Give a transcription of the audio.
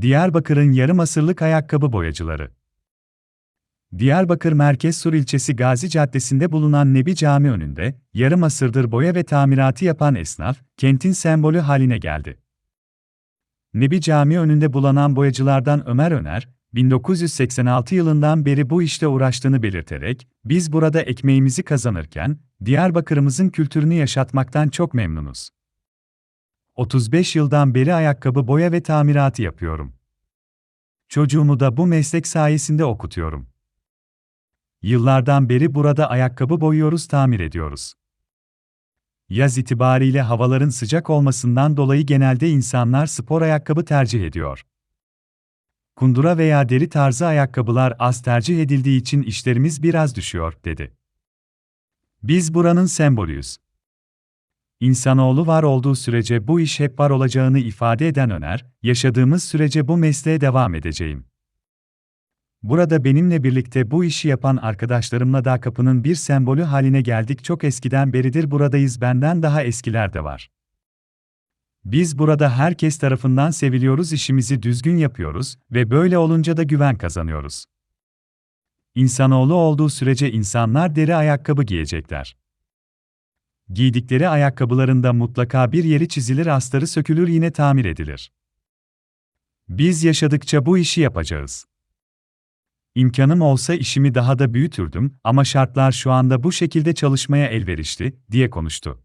Diyarbakır'ın yarım asırlık ayakkabı boyacıları. Diyarbakır Merkez Sur ilçesi Gazi Caddesi'nde bulunan Nebi Cami önünde, yarım asırdır boya ve tamiratı yapan esnaf, kentin sembolü haline geldi. Nebi Cami önünde bulunan boyacılardan Ömer Öner, 1986 yılından beri bu işte uğraştığını belirterek, biz burada ekmeğimizi kazanırken, Diyarbakır'ımızın kültürünü yaşatmaktan çok memnunuz. 35 yıldan beri ayakkabı boya ve tamiratı yapıyorum. Çocuğumu da bu meslek sayesinde okutuyorum. Yıllardan beri burada ayakkabı boyuyoruz, tamir ediyoruz. Yaz itibariyle havaların sıcak olmasından dolayı genelde insanlar spor ayakkabı tercih ediyor. Kundura veya deri tarzı ayakkabılar az tercih edildiği için işlerimiz biraz düşüyor, dedi. Biz buranın sembolüyüz. İnsanoğlu var olduğu sürece bu iş hep var olacağını ifade eden Öner, yaşadığımız sürece bu mesleğe devam edeceğim. Burada benimle birlikte bu işi yapan arkadaşlarımla da kapının bir sembolü haline geldik. Çok eskiden beridir buradayız. Benden daha eskiler de var. Biz burada herkes tarafından seviliyoruz, işimizi düzgün yapıyoruz ve böyle olunca da güven kazanıyoruz. İnsanoğlu olduğu sürece insanlar deri ayakkabı giyecekler. Giydikleri ayakkabılarında mutlaka bir yeri çizilir, astarı sökülür, yine tamir edilir. Biz yaşadıkça bu işi yapacağız. İmkanım olsa işimi daha da büyütürdüm ama şartlar şu anda bu şekilde çalışmaya elverişli, diye konuştu.